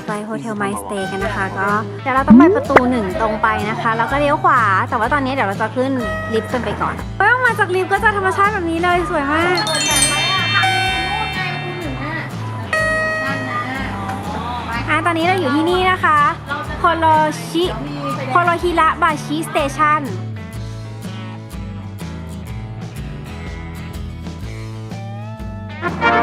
จะไปโฮเทลไมสเตย์กันนะคะ ก็เดี๋ยวเราต้องไปประตูหนึ่งตรงไปนะคะ แล้วก็เลี้ยวขวา แต่ว่าตอนนี้เดี๋ยวเราจะขึ้นลิฟต์กันไปก่อนเฮ้ยออกมาจากลิฟต์ก็จะธรรมชาติแบบนี้เลยสวยมากอะตอนนี้เราอยู่ที่นี่นะคะโคโรชิโคโรฮิระบาชิสเตชันอั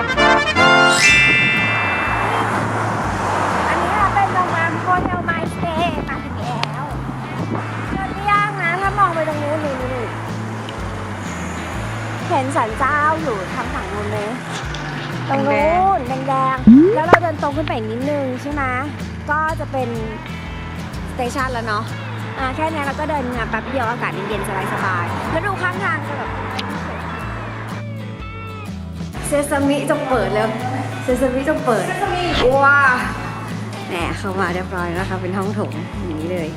เห็นสันเจ้าอยู่ทางฝั่งนู้นเลยตรงนู้นแดงๆ แล้วเราเดินตรงขึ้นไปอีกนิดนึงใช่ไหมก็จะเป็นสเตชันแล้วเนาะอ่าแค่นี้เราก็เดินมาแป๊บเดียวอากาศเย็นๆสบายๆแล้วดูข้างทางจะแบบเซซามิจงเปิดแล้วเซซามิจงเปิดว้าแหมเข้ามาเรียบร้อยแล้วนะคะเป็นห้องโถงอย่างนี้เลย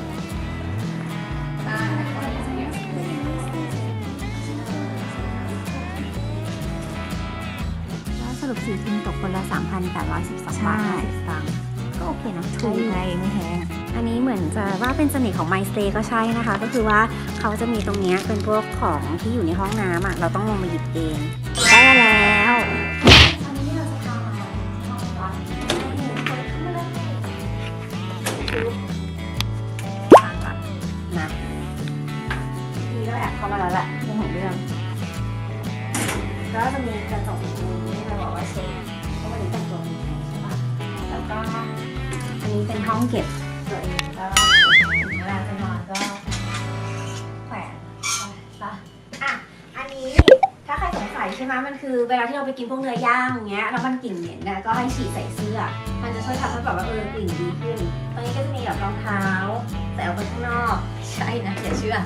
รุปสี่ทีมตกคนละ3,812บาท50สตางค์ก็โอเคนะถูกไงไม่แพงอันนี้เหมือนจะว่าเป็นเสน่ห์ของ My Stay ก็ใช่นะคะ ก็คือว่าเขาจะมีตรงเนี้ยเป็นพวกของที่อยู่ในห้องน้ำอะเราต้องลงมาหยิบเองได้มาแล้ว แล้วจะมีกระจกตรงนี้เราบอกว่าเช็คเพราะวันนี้แต่งตัวมีไทยใช่ปะแล้วก็อันนี้เป็นห้องเก็บตัวเองก็ถึงเวลาจะนอนก็แขวนไปะอะอันนี้ถ้าใครสงสัยใช่ไหมมันคือเวลาที่เราไปกินพวกเนื้อย่างอย่างเงี้ยแล้วมันกลิ่นเหม็นนะก็ให้ฉีดใส่เสื้อ มันจะช่วยทำให้แบบว่าเออกลิ่นดีขึ้นตรงนี้ก็จะมีแบบรองเท้าแต่เอาไปข้างนอก ใช่นะอย่าเชื่อ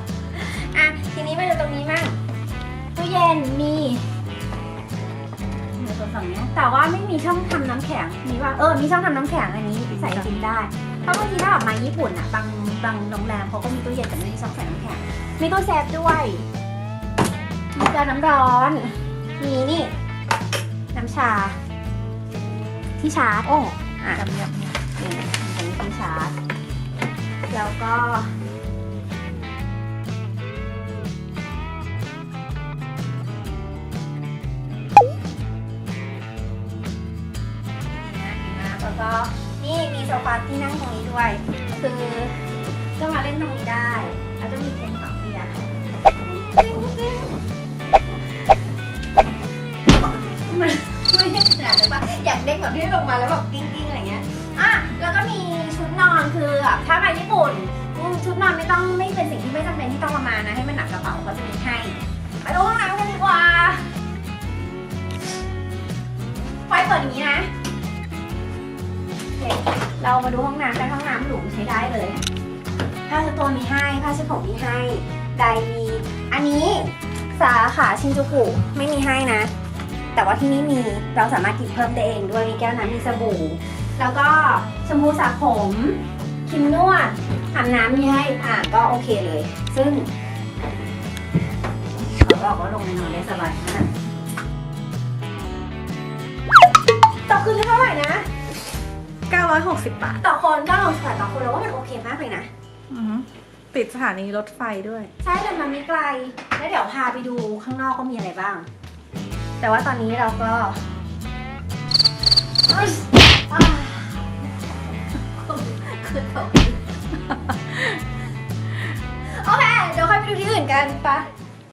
อะทีนี้มาดูตรงนี้มั่งตู้เย็นมี ฝั่งเนี้ยแต่ว่าไม่มีช่องทำน้ำแข็งมีว่าเออมีช่องทำน้ำแข็งอันนี้ใส่กินได้เพราะบางทีถ้าออกมาญี่ปุ่นอะบางบางโรงแรมเขาก็มีตู้เย็นแต่ไม่มีช่องใส่น้ำแข็งมีตู้เซฟด้วยมีกาน้ำร้อนมีนี่น้ำชา ที่ชาร์จโอ้อะ จำยำ นี่เป็นที่ชาร์จแล้วก็ แล้วก็นี่มีโซฟาที่นั่งตรงนี้ด้วย คือก็มาเล่นตรงนี้ได้ แล้วก็มีเต็นท์ฝังเบียร์มันไม่ได้ขนาดนั้นปะอยากเล่นแบบที่ลงมาแล้วแบบกิ้งกิ้งๆอะไรเงี้ยอะแล้วก็มีชุดนอนคือถ้าไปญี่ปุ่นชุดนอนไม่ต้องไม่เป็นสิ่ง เรามาดูห้องน้ำกันห้องน้ำหรูใช้ได้เลย ผ้าเช็ดตัวมีให้ ผ้าเช็ดผมมีให้ ไดมี อันนี้สาขาชินจูกุไม่มีให้นะ แต่ว่าที่นี่มี เราสามารถกินเพิ่มได้เองด้วย มีแก้วน้ำมีสบู่ แล้วก็ชมพูสระผมครีมนวดอาบน้ำมีให้ อะก็โอเคเลย ซึ่งเขาบอกว่าลงไปนอนได้สบายมากต่อคืนเท่าไหร่นะ 960 บาท ต่อคนก็ลงสถานต่อคนแล้วว่ามันโอเคมากเลยนะ อือหือติดสถานีรถไฟด้วย ใช่แต่มันไม่ไกล แล้วเดี๋ยวพาไปดูข้างนอกก็มีอะไรบ้าง แต่ว่าตอนนี้เราก็เอ้ยอ่าคือตกโอเค เดี๋ยวค่อยไปดูที่อื่นกันปะ